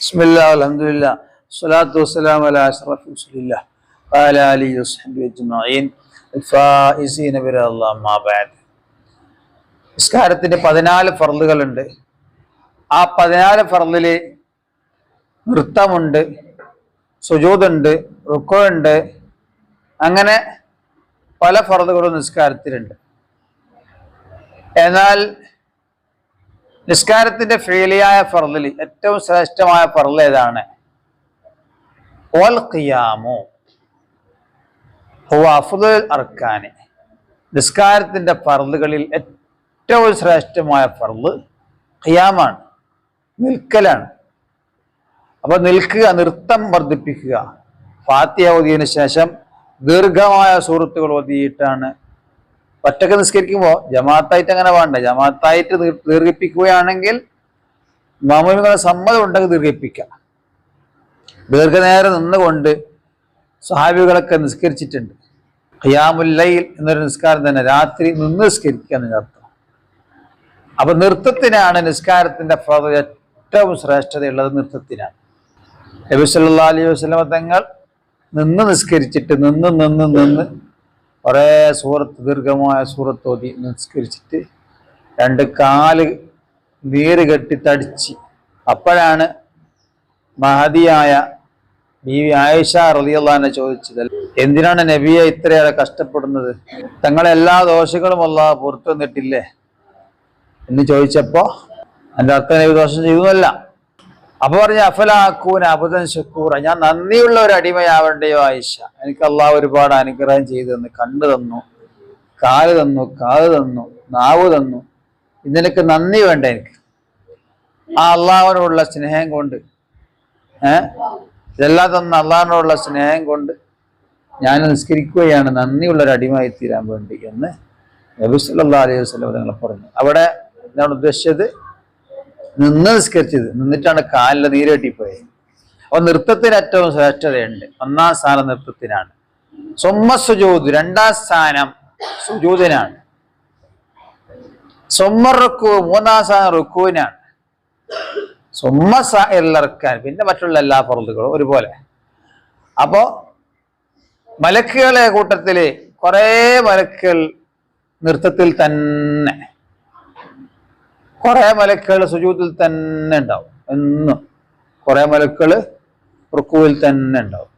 بسم الله والحمد لله الصلاة والسلام على أشرف رسول الله وعلى آله وصحبه أجمعين الفائزين برضا الله ما بعد നിസ്കാരത്തിന് പതിനാല് ഫർളുകളുണ്ട് ആ പതിനാല് ഫർളില് നൃത്തമുണ്ട് സുജൂതുണ്ട് റുക്കുണ്ട് അങ്ങനെ പല ഫർളുകളും നിസ്കാരത്തിലുണ്ട് എന്നാൽ നിസ്കാരത്തിന്റെ ഫേലിയായ ഫർദിൽ ഏറ്റവും ശ്രേഷ്ഠമായ ഫർദ് ഏതാണ്? ഖിയാമു. അർക്കാന്. നിസ്കാരത്തിന്റെ ഫർദുകളിൽ ഏറ്റവും ശ്രേഷ്ഠമായ ഫർദ് ഖിയാമാണ് നിൽക്കലാണ്. അപ്പൊ നിൽക്കുക നൃത്തം വർദ്ധിപ്പിക്കുക. ഫാത്തിയ ഓതിയതിനു ശേഷം ദീർഘമായ സുഹൃത്തുക്കൾ ഓതിയിട്ടാണ് ഒറ്റയ്ക്ക് നിസ്കരിക്കുമ്പോൾ ജമാഅത്തായിട്ട് അങ്ങനെ വേണ്ട. ജമാഅത്തായിട്ട് ദീർ- ദീർഘിപ്പിക്കുകയാണെങ്കിൽ മാമൂലികളെ സമ്മതം ഉണ്ടെങ്കിൽ ദീർഘിപ്പിക്കാം. ദീർഘനേരം നിന്നുകൊണ്ട് സഹാബികളൊക്കെ നിസ്കരിച്ചിട്ടുണ്ട്. ഖിയാമുല്ലയിൽ എന്നൊരു നിസ്കാരം തന്നെ രാത്രി നിന്ന് നിസ്കരിക്കുക അർത്ഥം. അപ്പൊ നൃത്തത്തിനാണ് നിസ്കാരത്തിന്റെ ഫضل ഏറ്റവും ശ്രേഷ്ഠതയുള്ളത് നൃത്തത്തിനാണ്. നബി സല്ലല്ലാഹു അലൈഹി വസല്ലമ തങ്ങൾ നിന്ന് നിസ്കരിച്ചിട്ട് നിന്ന് നിന്ന് നിന്ന് കുറേ സൂറത്ത് ദീർഘമായ സൂറത്ത് ഓതി നിസ്കരിച്ചിട്ട് രണ്ട് കാൽ നീര് കെട്ടി തടിച്ച്. അപ്പോഴാണ് മഹതിയായ ബീവി ആയിഷ റളിയല്ലാഹുവിനെ ചോദിച്ചത് എന്തിനാണ് നബിയെ ഇത്രയേറെ കഷ്ടപ്പെടുന്നത്? തങ്ങളെ എല്ലാ ദോഷങ്ങളും അല്ലാഹ് പുറത്തു വന്നിട്ടില്ലേ എന്ന് ചോദിച്ചപ്പോ എന്റെ അർത്ഥം നബി ദോഷം ചെയ്തതല്ല. അപ്പൊ പറഞ്ഞ അഫലാക്കൂൻ അബുദൻ ഷക്കൂറ ഞാൻ നന്ദിയുള്ള ഒരു അടിമയാവണ്ടയോ ആയിഷ? എനിക്ക് അള്ളാഹ് ഒരുപാട് അനുഗ്രഹം ചെയ്തു തന്നു. കണ്ണു തന്നു കാൽ തന്നു കാത് തന്നു നാവ് തന്നു. ഇതിനൊക്കെ നന്ദി വേണ്ട എനിക്ക്? ആ അള്ളാഹുവിനോടുള്ള സ്നേഹം കൊണ്ട് ഏഹ് ഇതെല്ലാം തന്ന അള്ളാഹിനോടുള്ള സ്നേഹം കൊണ്ട് ഞാൻ നിസ്കരിക്കുകയാണ്. നന്ദിയുള്ള ഒരു അടിമയായി തീരാൻ വേണ്ടി എന്ന് നബി സല്ലല്ലാഹു അലൈഹി വസല്ലം നിങ്ങൾ പറഞ്ഞു. അവിടെ ഞാൻ ഉദ്ദേശിച്ചത് നിന്ന് നിസ്കരിച്ചത്. നിന്നിട്ടാണ് കാലിലെ നീരട്ടിപ്പോയത് അപ്പൊ നൃത്തത്തിന് ഏറ്റവും ശ്രേഷ്ഠതയുണ്ട്. ഒന്നാം സ്ഥാനം നൃത്തത്തിനാണ്. സ്വമ്മ സുജൂദ് രണ്ടാം സ്ഥാനം സുജൂതിനാണ് സ്വമ്മ റുക്കു മൂന്നാം സ്ഥാനം റുക്കുവിനാണ്. സ്വമ്മ ഇറക്കാൻ പിന്നെ മറ്റുള്ള എല്ലാ ഫറുതുകളും ഒരുപോലെ. അപ്പോ മലക്കുകളെ കൂട്ടത്തിൽ കുറെ മലക്കുകൾ നൃത്തത്തിൽ തന്നെ കുറെ മലക്കുകൾ സുജൂത്തിൽ തന്നെ ഉണ്ടാവും. എന്നും കുറെ മലക്കുകൾ റുക്കുവിൽ തന്നെ ഉണ്ടാവും.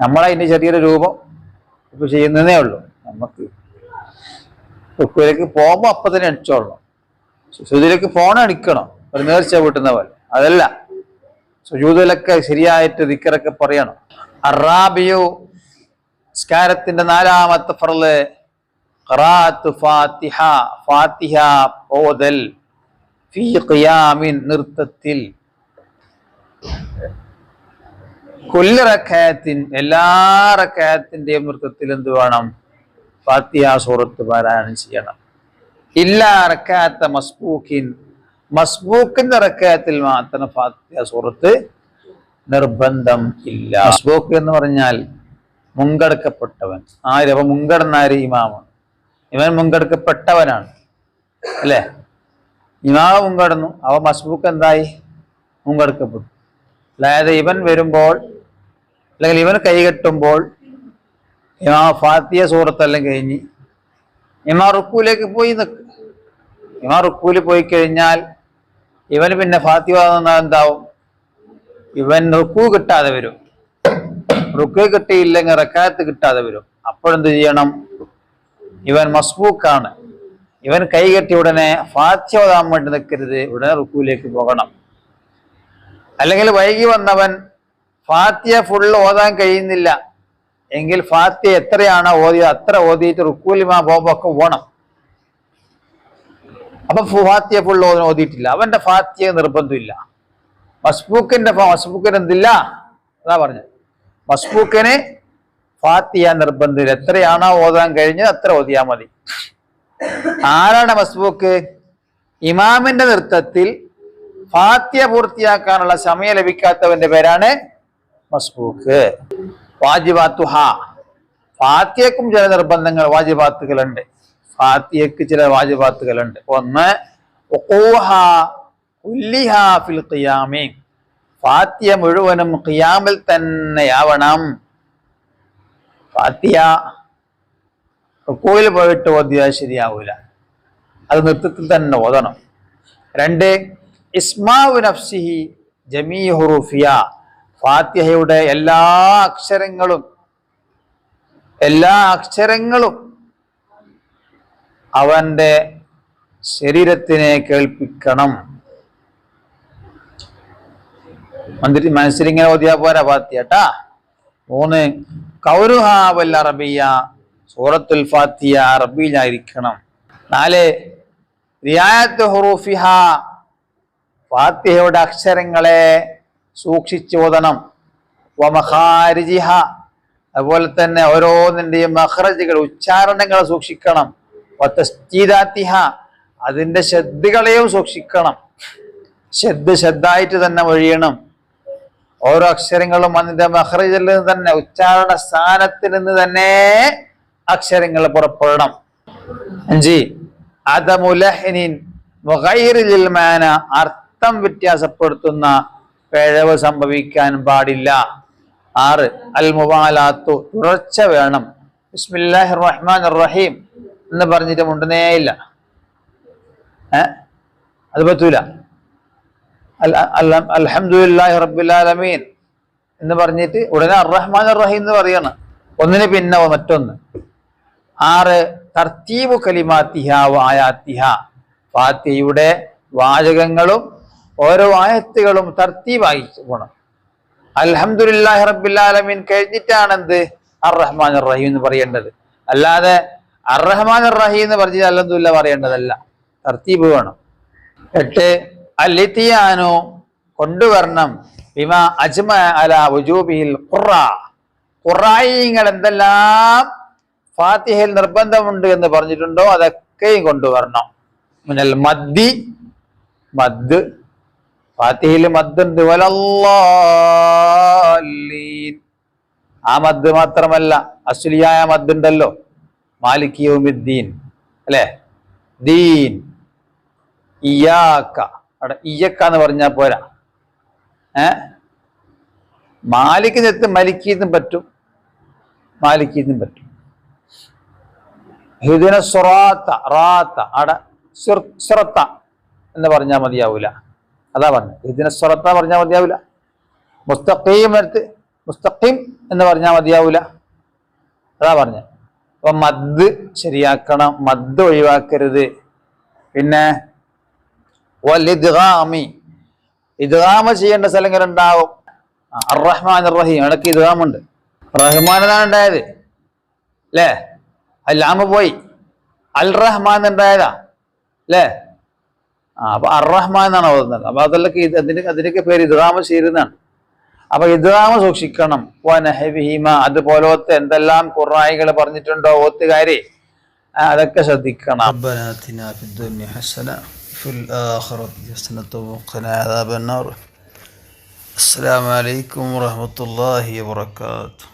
നമ്മളതിന്റെ ചെറിയൊരു രൂപം ഇപ്പൊ ചെയ്യുന്നതേ ഉള്ളൂ. നമുക്ക് റുക്കുവിലേക്ക് പോകുമ്പോൾ അപ്പൊ തന്നെ അടിച്ചോളണം. സുജൂതിലേക്ക് ഫോൺ അടിക്കണം. ഒരു നേർച്ച വീട്ടുന്ന പോലെ. അതല്ല സുജൂതിലൊക്കെ ശരിയായിട്ട് ദിക്കറൊക്കെ പറയണം. അറാബിയു സ്കാരത്തിന്റെ നാലാമത്തെ ഫറൽ ഫാത്തിഹ ഫാത്തിഹ ഓതൽ. ഫീ ഖിയാമിൻ നൃത്തത്തിൽ. കൊല്ലറക്കയത്തിൻ എല്ലാ റക്കായത്തിന്റെയും നൃത്തത്തിൽ എന്ത് വേണം? ഫാത്തിയ സൂറത്ത് പാരായണം ചെയ്യണം. ഇല്ലാ റക്കാത്ത മസ്ബൂഖിൻ. മസ്ബൂക്കിന്റെ റക്കായത്തിൽ മാത്രം ഫാത്തിയ സൂറത്ത് നിർബന്ധം ഇല്ല. മസ്ബൂക്ക് എന്ന് പറഞ്ഞാൽ മുങ്കടക്കപ്പെട്ടവൻ. ആര്? അപ്പൊ മുങ്കടന്നാര് ഇമാമാണ്. ഇവൻ മുങ്കടക്കപ്പെട്ടവനാണ്. അല്ലേ? ഇമാമ മുങ്കടന്നു അവ മസ്ബൂക്ക് എന്തായി? മുങ്കടക്കപ്പെട്ടു അതായത് ഇവൻ വരുമ്പോൾ അല്ലെങ്കിൽ ഇവൻ കൈകെട്ടുമ്പോൾ ഇമാ ഫാത്തിയ സൂറത്തെല്ലാം കഴിഞ്ഞ് ഇമാ റുക്കൂലേക്ക് പോയി നിൽക്കും ഇമാ റുക്കൂൽ പോയി കഴിഞ്ഞാൽ ഇവന് പിന്നെ ഫാത്തിയ നിന്നാൽ എന്താവും? ഇവൻ റുക്കു കിട്ടാതെ വരും. റുക്കു കിട്ടിയില്ലെങ്കിൽ റക്കാത്ത് കിട്ടാതെ വരും. അപ്പോഴെന്ത് ചെയ്യണം? ഇവൻ മസ്ബൂക്കാണ്. ഇവൻ കൈകെട്ടി ഉടനെ ഓതാൻ വേണ്ടി നിൽക്കരുത് ഉടനെ റുക്കുവിലേക്ക് പോകണം. അല്ലെങ്കിൽ വൈകി വന്നവൻ ഫാത്തിയ ഫുൾ ഓതാൻ കഴിയുന്നില്ല. എങ്കിൽ ഫാത്തിയ എത്രയാണോ ഓതിയത് അത്ര ഓതിയിട്ട് റുക്കൂലിമാ ബോബൊക്കെ പോകണം അപ്പൊ ഫാത്തിയ ഫുൾ ഓതിന് ഓതിയിട്ടില്ല. അവന്റെ ഫാത്തിയ നിർബന്ധമില്ല. മസ്ബൂക്കിന്റെ മസ്ബൂക്കിന് എന്തില്ല? അതാ പറഞ്ഞത്. മസ്ബൂക്കിന് ഫാത്തിയ നിർബന്ധമില്ല. എത്രയാണോ ഓതാൻ കഴിഞ്ഞത് അത്ര ഓതിയാ മതി. ആരാണ് മസ്ബൂക്ക്? ഇമാമിന്റെ നൃത്തത്തിൽ ഫാത്യ പൂർത്തിയാക്കാനുള്ള സമയം ലഭിക്കാത്തവന്റെ പേരാണ് മസ്ബൂക്ക്. വാജിബാത്തു ഹ. ഫാത്യക്കും ചില നിർബന്ധങ്ങൾ വാജിബാത്തുകളുണ്ട്. ഫാത്യക്ക് ചില വാജിബാത്തുകളുണ്ട്. ഒന്ന് ഫിൽ ഫാത്തിയ മുഴുവനും ഖിയാമിൽ തന്നെയാവണം. ഫാത്തിയ റുക്കോയിൽ പോയിട്ട് ഓതിയാൽ ശരിയാവൂല. അത് നൃത്തത്തിൽ തന്നെ ഓതണം. രണ്ട് ഇസ്മാവു നഫ്സിഹി ജമീ ഹുറുഫിയ. ഫാത്തിഹയുടെ എല്ലാ അക്ഷരങ്ങളും എല്ലാ അക്ഷരങ്ങളും അവന്റെ ശരീരത്തിനെ കേൾപ്പിക്കണം. മന്ത്രി മനസ്സിലിങ്ങനെ ഓതിയാ പോരാ ഫാത്തിയട്ടാ മൂന്ന് കൗരുഹാവൽ അറബിയ സൂറത്തുൽ ഫാത്തിയ അറബിയിലായിരിക്കണം. നാല് റിയായത്ത് ഹുറൂഫിഹ ഫാത്തിഹയുടെ അക്ഷരങ്ങളെ സൂക്ഷിച്ചു ഓതണം. വമഹാരിജിഹ അതുപോലെ തന്നെ ഓരോന്നിന്റെയും മഹ്റജുകൾ ഉച്ചാരണങ്ങൾ സൂക്ഷിക്കണം. വത്തസ്തീദാത്തിഹ അതിന്റെ ശ്രദ്ധകളെയും സൂക്ഷിക്കണം. ശ്രദ്ധ ശ്രദ്ധായിട്ട് തന്നെ ഒഴിയണം. ഓരോ അക്ഷരങ്ങളും അതിന്റെ മഹ്റജിൽ നിന്ന് തന്നെ ഉച്ചാരണ സ്ഥാനത്ത് നിന്ന് തന്നെ അക്ഷരങ്ങൾ പുറപ്പെടണം. അഞ്ച് അതമുലഹനിൻ മുഗൈറിൽ മാന അർത്ഥം വ്യത്യാസപ്പെടുത്തുന്ന പിഴവ് സംഭവിക്കാൻ പാടില്ല. ആറ് അൽ മുബാലാത്തു തുടർച്ച വേണം. ബിസ്മില്ലാഹി റഹ്മാൻ റഹീം എന്ന് പറഞ്ഞിട്ട് മുണ്ടുന്നേയില്ല ഏ? അത് പറ്റൂല. അൽഹംദുലില്ലാഹി റബ്ബിൽ ആലമീൻ എന്ന് പറഞ്ഞിട്ട് ഉടനെ അറഹ്മാൻ റഹീം എന്ന് പറയണം. ഒന്നിന് പിന്നെ മറ്റൊന്ന്. ആറ് തർത്തീബു കലിമാത്തിഹ ആയാത്തിഹ. ഫാത്തിയുടെ വാചകങ്ങളും ഓരോ ആയത്തുകളും തർത്തീബായി പോകണം അൽഹംദുലില്ലാഹി റബ്ബിൽ ആലമീൻ കഴിഞ്ഞിട്ടാണ് എന്ത് അർ റഹീം എന്ന് പറയേണ്ടത്. അല്ലാതെ അർ റഹീം എന്ന് പറഞ്ഞത് അല്ലെന്നില്ല പറയേണ്ടതല്ല. തർത്തീബ് വേണം. എട്ട് അല്ലിത്തിയാനു കൊണ്ടുവരണം. ബിമ അജ്മ അല വുജൂബിൽ ഖുറ. ഖുറായിങ്ങൾ എന്തെല്ലാം ഫാത്തിഹയിൽ നിർബന്ധമുണ്ട് എന്ന് പറഞ്ഞിട്ടുണ്ടോ? അതൊക്കെയും കൊണ്ടുവരണം. മിനൽ മദ്ദി മദ്. ഫാത്തിഹയിൽ മദ്ദുണ്ട്. ആ മദ് മാത്രമല്ല അസുലിയായ മദ്ദുണ്ടല്ലോ. മാലിക്കിയോമിദ്ദീൻ അല്ലേ? ദീൻ. ഇയാക്ക. ഇയക്ക എന്ന് പറഞ്ഞാൽ പോരാ. ഏ? മാലിക്കിനെത്തും മലിക്കീന്നും പറ്റും. മാലിക്കീന്നും പറ്റും. ഹിദിന സുറാത്ത റാത്ത അട സുറത്ത എന്ന് പറഞ്ഞാൽ മതിയാവൂല. അതാ പറഞ്ഞു. ഹിദിന സുറത്ത പറഞ്ഞാൽ മതിയാവൂല. മുസ്തഖീം എടുത്ത് മുസ്തഖീം എന്ന് പറഞ്ഞാൽ മതിയാവൂല. അതാ പറഞ്ഞു. അപ്പൊ മദ് ശരിയാക്കണം മദ് ഒഴിവാക്കരുത്. പിന്നെ വല്ലിദ്ഗാമി ഇദ്ഗാമ ചെയ്യേണ്ട സ്ഥലങ്ങളുണ്ടാവും അറഹ്മാൻ റഹീം ഇടയ്ക്ക് ഇദ്ഗാമുണ്ട്. എന്നാണ് ഉണ്ടായത്. അല്ലേ അല്ലാമ പോയി. അൽ റഹ്മാൻ ഉണ്ടായതാ അല്ലേ ആ അപ്പൊ അർറഹ്മാൻ എന്നാണ് ഓതുന്നത് അപ്പൊ അതല്ലേ അതിന്റെ അതിന്റെയൊക്കെ പേര് ഇദ്റാമ ചെയ്യുന്നതാണ് അപ്പൊ ഇദ്റാമ സൂക്ഷിക്കണം. വനഹബിഹിമ അതുപോലത്തെ എന്തെല്ലാം കുറായികൾ പറഞ്ഞിട്ടുണ്ടോ? ഓത്തുകാരി അതൊക്കെ ശ്രദ്ധിക്കണം. അസ്സാം വലൈക്കും വാഹമത്തല്ലാഹി വാത്തു